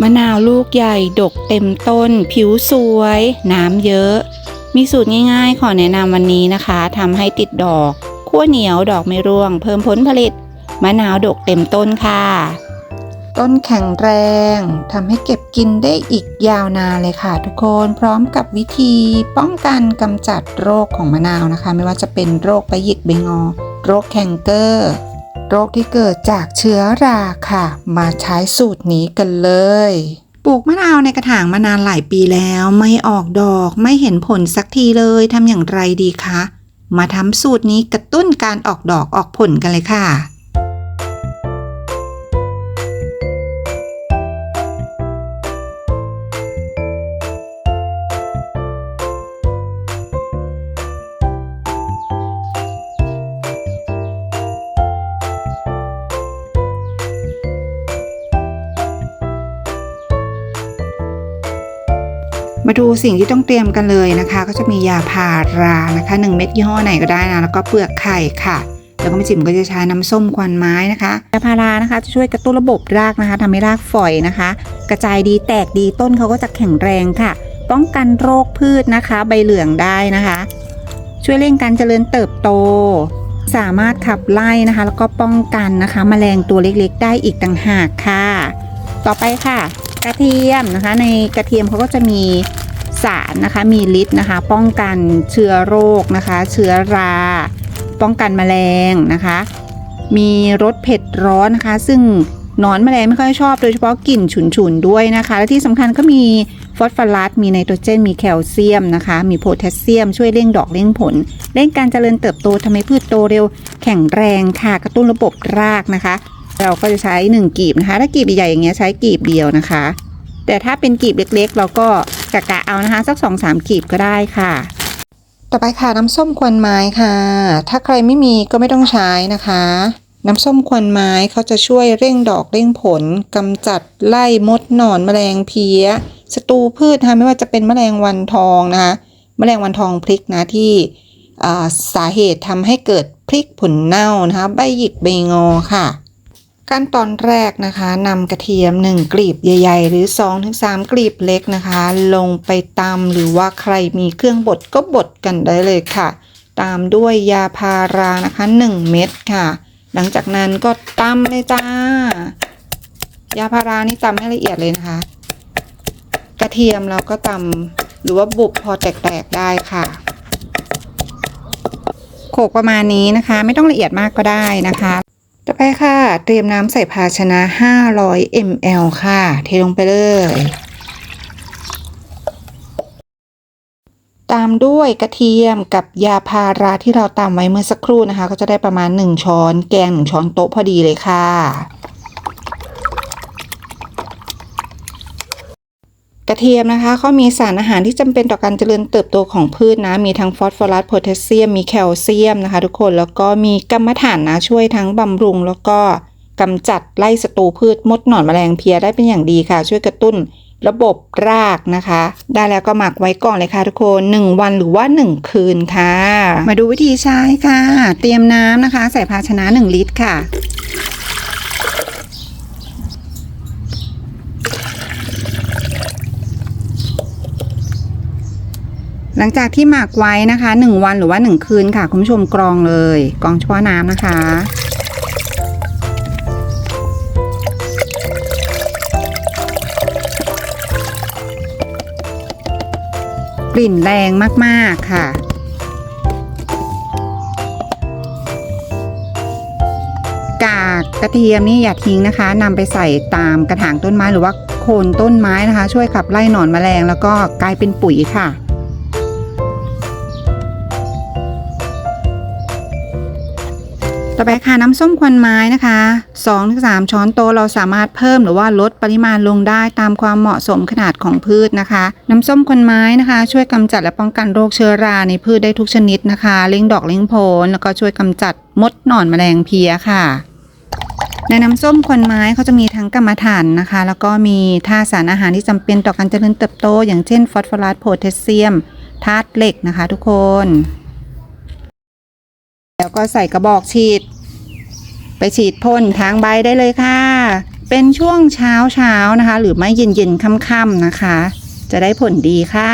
มะนาวลูกใหญ่ ดกเต็มต้น ผิวสวย น้ำเยอะ มีสูตรง่ายๆ ขอแนะนำวันนี้นะคะทำให้ติดดอกขั้วเหนียวดอกไม่ร่วง เพิ่มผลผลิต มะนาวดกเต็มต้นค่ะ ต้นแข็งแรงทำให้เก็บกินได้อีกยาวนานเลยค่ะ ทุกคนพร้อมกับวิธีป้องกันกำจัดโรคของมะนาวนะคะ ไม่ว่าจะเป็นโรคใบหยิกใบงอ โรคแคนเกอร์ โรคที่เกิดจากเชื้อราค่ะ มาใช้สูตรนี้กันเลยปลูกมะนาวในกระถางมานานหลายปีแล้วไม่ออกดอกไม่เห็นผลสักทีเลยทำอย่างไรดีคะ มาทำสูตรนี้กระตุ้นการออกดอกออกผลกันเลยค่ะ มาดูสิ่งที่ต้องเตรียมกันเลยนะคะ ก็จะมียาพารานะคะ1เม็ดยี่ห้อไหนก็ได้นะแล้วก็เปลือกไข่ค่ะแล้วก็ไม่จิ๋มก็จะใช้น้ำส้มควันไม้นะคะยาพารานะคะจะช่วยกระตุ้นระบบรากนะคะทำให้รากฝอยนะคะ กระจายดีแตกดีต้นเขาก็จะแข็งแรงค่ะ ป้องกันโรคพืชนะคะ ใบเหลืองได้นะคะ ช่วยเร่งการเจริญเติบโต สามารถขับไล่นะคะ แล้วก็ป้องกันนะคะแมลงตัวเล็กๆ ได้อีกต่างหากค่ะ ต่อไปค่ะ กระเทียมนะคะ ในกระเทียมเขาก็จะมีสารนะคะ มีฤทธิ์นะคะ ป้องกันเชื้อโรคนะคะ เชื้อรา ป้องกันแมลงนะคะ มีรสเผ็ดร้อนนะคะ ซึ่งนอนแมลงไม่ค่อยชอบโดยเฉพาะกลิ่นฉุนๆด้วยนะคะ และที่สำคัญก็มีฟอสฟอรัสมีไนโตรเจน มีแคลเซียมนะคะ มีโพแทสเซียม ช่วยเร่งดอกเร่งผล เร่งการเจริญเติบโตทำให้พืชโตเร็ว แข็งแรงค่ะ กระตุ้นระบบรากนะคะ เราก็จะใช้1กีบนะคะ ถ้ากีบใหญ่ๆอย่างเงี้ยใช้กีบเดียวนะคะ แต่ถ้าเป็นกีบเล็กๆ เราก็กะกะเอานะคะ สัก2อสามกีบก็ได้ค่ะ ต่อไปค่ะน้ำส้มควันไม้ค่ะ ถ้าใครไม่มีก็ไม่ต้องใช้นะคะ น้ำส้มควันไม้เขาจะช่วยเร่งดอกเร่งผลกำจัดไล่มดหนอนแมลงเพี้ยศัตรูพืชนะคะไม่ว่าจะเป็นแมลงวันทองนะคะแมลงวันทองพริกนะที่สาเหตุทำให้เกิดพริกผลเน่านะคะ ใบหยิกใบงอค่ะ ขั้นตอนแรกนะคะนำกระเทียม 1 กลีบใหญ่ ๆ หรือ 2-3 กลีบเล็กนะคะ ลงไปตำหรือว่าใครมีเครื่องบดก็บดกันได้เลยค่ะ ตามด้วยยาพารานะคะ 1 เม็ดค่ะ หลังจากนั้นก็ตำเลยจ้ายาพารานี่ตำให้ละเอียดเลยนะคะ กระเทียมเราก็ตำหรือว่าบุบพอแตกๆได้ค่ะโขกประมาณนี้นะคะ ไม่ต้องละเอียดมากก็ได้นะคะ ต่อไปค่ะ เตรียมน้ำใส่ภาชนะ 500 ml ค่ะ เทลงไปเลย ตามด้วยกระเทียมกับยาพาราที่เราตำไว้เมื่อสักครู่นะคะ ก็จะได้ประมาณ 1 ช้อน แกง 1 ช้อนโต๊ะพอดีเลยค่ะ ระเทียมนะคะเขามีสารอาหารที่จำเป็นต่อการเจริญเติบโตของพืชนะ มีทั้งฟอสฟอรัสโพแทสเซียม มีแคลเซียมนะคะ ทุกคน แล้วก็มีกัมมันฐานนะ ช่วยทั้งบำรุง แล้วก็กำจัดไล่ศัตรูพืชมดหนอนแมลงเพียได้เป็นอย่างดีค่ะ ช่วยกระตุ้นระบบรากนะคะ ได้แล้วก็หมักไว้ก่อนเลยค่ะทุกคน 1 วันหรือว่า 1 คืนค่ะ มาดูวิธีใช้ค่ะ เตรียมน้ำนะคะ ใส่ภาชนะ 1 ลิตรค่ะ ลังจากที่หมักไว้นะคะ 1 วันหรือว่า 1 คืนค่ะ คุณผู้ชมกรองเลย กรองเฉพาะน้ำนะคะ กลิ่นแรงมากๆค่ะกากกระเทียมนี่อย่าทิ้งนะคะนำไปใส่ตามกระถางต้นไม้หรือว่าโคนต้นไม้นะคะ ช่วยขับไล่หนอนแมลงแล้วก็กลายเป็นปุ๋ยค่ะ ต่อไปค่ะน้ำส้มควันไม้นะคะ2-3 ช้อนโต๊ะเราสามารถเพิ่มหรือว่าลดปริมาณลงได้ตามความเหมาะสมขนาดของพืชนะคะ น้ำส้มควันไม้นะคะ ช่วยกำจัดและป้องกันโรคเชื้อราในพืชได้ทุกชนิดนะคะเลี้ยงดอกเลี้ยงผลแล้วก็ช่วยกำจัดมดหนอนแมลงเพี้ยค่ะ ในน้ำส้มควันไม้เขาจะมีทั้งกรรมฐานนะคะ แล้วก็มีธาตุสารอาหารที่จำเป็นต่อการเจริญเติบโต อย่างเช่นฟอสฟอรัสโพแทสเซียมธาตุเหล็กนะคะ ทุกคน แล้วก็ใส่กระบอกฉีด ไปฉีดพ่นทางใบได้เลยค่ะ เป็นช่วงเช้าเช้านะคะ หรือไม่เย็นเย็นค่ำๆนะคะ จะได้ผลดีค่ะ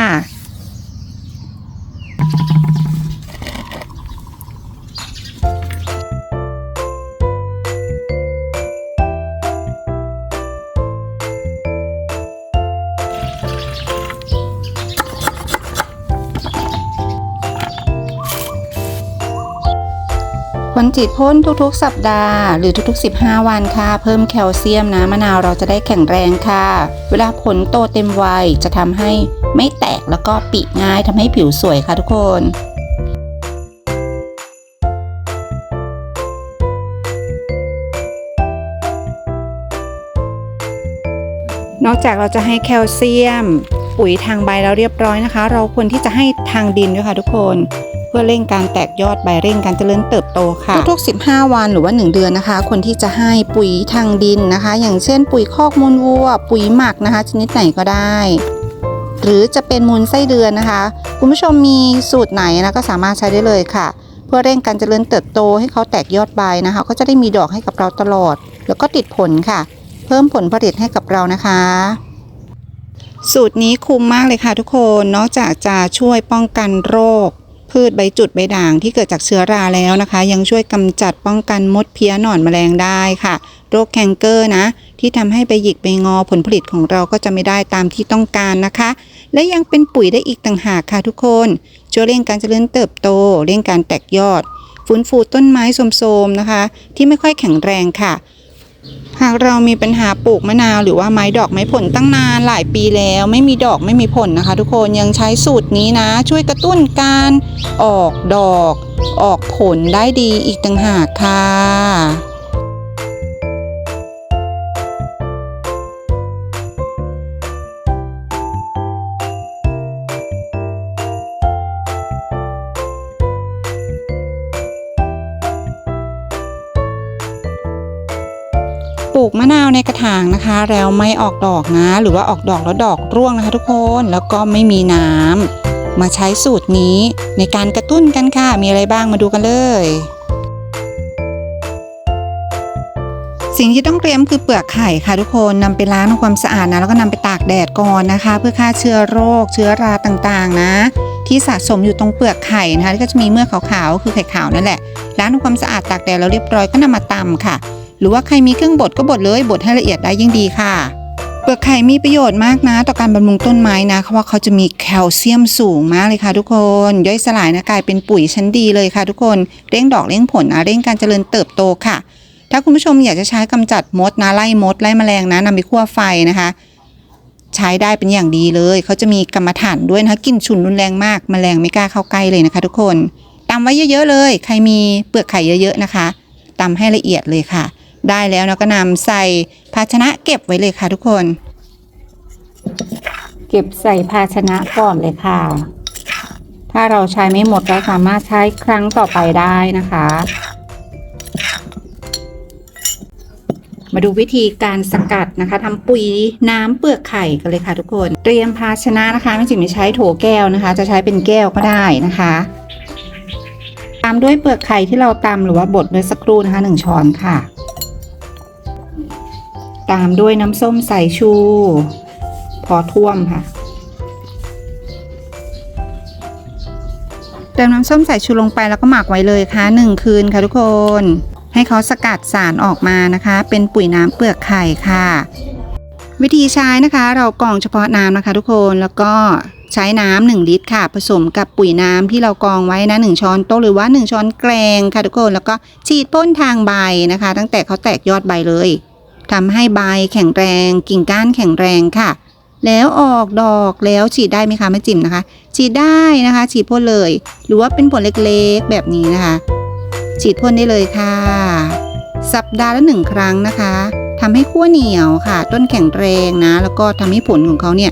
ควรฉีดพ่นทุกๆ สัปดาห์ หรือทุกๆ 15 วันค่ะ เพิ่มแคลเซียมนะมะนาวเราจะได้แข็งแรงค่ะ เวลาผลโตเต็มวัยจะทำให้ไม่แตกแล้วก็ปิง่ายทำให้ผิวสวยค่ะทุกคนนอกจากเราจะให้แคลเซียม ปุ๋ยทางใบแล้วเรียบร้อยนะคะ เราควรที่จะให้ทางดินด้วยค่ะทุกคน เพื่อเร่งการแตกยอดใบเร่งการเจริญเติบโตค่ะ ทุกๆ 15 วันหรือว่า 1 เดือนนะคะควรที่จะให้ปุ๋ยทางดินนะคะ อย่างเช่น ปุ๋ยคอกมูลวัว ปุ๋ยหมักนะคะ ชนิดไหนก็ได้ หรือจะเป็นมูลไส้เดือนนะคะ คุณผู้ชมมีสูตรไหนนะก็สามารถใช้ได้เลยค่ะ เพื่อเร่งการเจริญเติบโตให้เขาแตกยอดใบนะคะ ก็จะได้มีดอกให้กับเราตลอด แล้วก็ติดผลค่ะ เพิ่มผลผลิตให้กับเรานะคะสูตรนี้คุ้มมากเลยค่ะทุกคน นอกจากจะช่วยป้องกันโรค พืชใบจุดใบด่างที่เกิดจากเชื้อราแล้วนะคะ ยังช่วยกำจัดป้องกันมดเพี้ยหนอนแมลงได้ค่ะ โรคแคนเกอร์นะ ที่ทำให้ใบหยิกใบงอผลผลิตของเราก็จะไม่ได้ตามที่ต้องการนะคะ และยังเป็นปุ๋ยได้อีกต่างหากค่ะทุกคนช่วยเร่งการเจริญเติบโตเร่งการแตกยอดฟื้นฟูต้นไม้โทมๆนะคะ ที่ไม่ค่อยแข็งแรงค่ะ หากเรามีปัญหาปลูกมะนาวหรือว่าไม้ดอกไม้ผลตั้งนานหลายปีแล้ว ไม่มีดอกไม่มีผลนะคะ ทุกคนยังใช้สูตรนี้นะ ช่วยกระตุ้นการออกดอก ออกผลได้ดีอีกต่างหากค่ะ ปลูกมะนาวในกระถางนะคะ แล้วไม่ออกดอกนะ หรือว่าออกดอกแล้วดอกร่วงนะคะทุกคนแล้วก็ไม่มีน้ำมาใช้สูตรนี้ในการกระตุ้นกันค่ะ มีอะไรบ้างมาดูกันเลย สิ่งที่ต้องเตรียมคือเปลือกไข่ค่ะทุกคนนำไปล้างทำความสะอาดนะ แล้วก็นำไปตากแดดก่อนนะคะ เพื่อฆ่าเชื้อโรค เชื้อราต่างๆ นะ ที่สะสมอยู่ตรงเปลือกไข่นะคะที่ก็จะมีเมือกขาวๆคือไข่ขาวนั่นแหละล้างทำความสะอาดตากแดดแล้วเรียบร้อยก็นำมาตำค่ะ หรือว่าใครมีเครื่องบดก็บดเลยบดให้ละเอียดได้ยิ่งดีค่ะเปลือกไข่มีประโยชน์มากนะ ต่อการบำรุงต้นไม้นะเพราะว่าเขาจะมีแคลเซียมสูงมากเลยค่ะทุกคน ย่อยสลายนะกลายเป็นปุ๋ยชั้นดีเลยค่ะทุกคนเร่งดอกเร่งผลนะเร่งการเจริญเติบโตค่ะ ถ้าคุณผู้ชมอยากจะใช้กำจัดมดนะไล่มดไล่แมลงนะนำไปคั่วไฟนะคะ ใช้ได้เป็นอย่างดีเลย เขาจะมีกรรมฐานด้วยนะคะกลิ่นฉุนรุนแรงมากแมลงไม่กล้าเข้าใกล้เลยนะคะ ทุกคนตำไว้เยอะๆเลย ใครมีเปลือกไข่เยอะ ๆนะคะตำให้ละเอียดเลยค่ะ ได้แล้วเราก็นำใส่ภาชนะเก็บไว้เลยค่ะทุกคน เก็บใส่ภาชนะก่อนเลยค่ะ ถ้าเราใช้ไม่หมดเราสามารถใช้ครั้งต่อไปได้นะคะ มาดูวิธีการสกัดนะคะทำปุ๋ยน้ำเปลือกไข่กันเลยค่ะทุกคน เตรียมภาชนะนะคะไม่จริงไม่ใช้โถแก้วนะคะ จะใช้เป็นแก้วก็ได้นะคะตามด้วยเปลือกไข่ที่เราตำหรือว่าบดเมื่อสักครู่นะคะหนึ่งช้อนค่ะ ตามด้วยน้ำส้มสายชู พอท่วมค่ะ เติมน้ำส้มสายชูลงไปแล้วก็หมักไว้เลยค่ะหนึ่งคืนค่ะทุกคน ให้เขาสกัดสารออกมานะคะ เป็นปุ๋ยน้ำเปลือกไข่ค่ะ วิธีใช้นะคะ เรากรองเฉพาะน้ำนะคะ ทุกคนแล้วก็ใช้น้ำหนึ่งลิตรค่ะ ผสมกับปุ๋ยน้ำที่เรากรองไว้นะหนึ่งช้อนโต๊ะหรือว่าหนึ่งช้อนแกลงค่ะทุกคนแล้วก็ฉีดพ่นทางใบนะคะ ตั้งแต่เขาแตกยอดใบเลย ทำให้ใบแข็งแรง กิ่งก้านแข็งแรงค่ะ แล้วออกดอกแล้วฉีดได้ไหมคะแม่จิ๋มนะคะ ฉีดได้นะคะ ฉีดพ่นเลย หรือว่าเป็นผลเล็กๆแบบนี้นะคะ ฉีดพ่นได้เลยค่ะ สัปดาห์ละหนึ่งครั้งนะคะทำให้ขั้วเหนียวค่ะ ต้นแข็งแรงนะ แล้วก็ทำให้ผลของเขาเนี่ย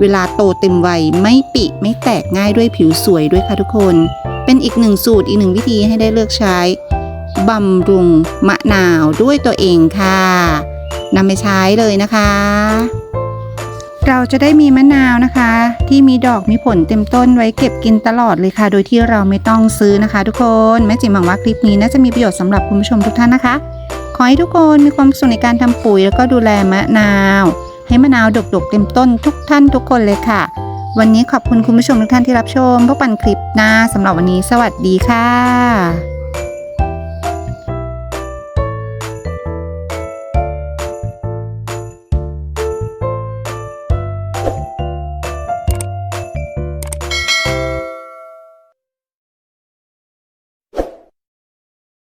เวลาโตเต็มวัยไม่ปิไม่แตกง่ายด้วยผิวสวยด้วยค่ะทุกคน เป็นอีกหนึ่งสูตรอีกหนึ่งวิธีให้ได้เลือกใช้ บำรุงมะนาวด้วยตัวเองค่ะนำไปใช้เลยนะคะ เราจะได้มีมะนาวนะคะ ที่มีดอกมีผลเต็มต้นไว้เก็บกินตลอดเลยค่ะ โดยที่เราไม่ต้องซื้อนะคะ ทุกคนแม่จิ๋มหวังว่าคลิปนี้น่าจะมีประโยชน์สำหรับคุณผู้ชมทุกท่านนะคะ ขอให้ทุกคนมีความสุขในการทำปุ๋ยแล้วก็ดูแลมะนาว ให้มะนาวดกๆเต็มต้นทุกท่านทุกคนเลยค่ะวันนี้ขอบคุณคุณผู้ชมทุกท่านที่รับชมพบกันคลิปหน้าสำหรับวันนี้สวัสดีค่ะ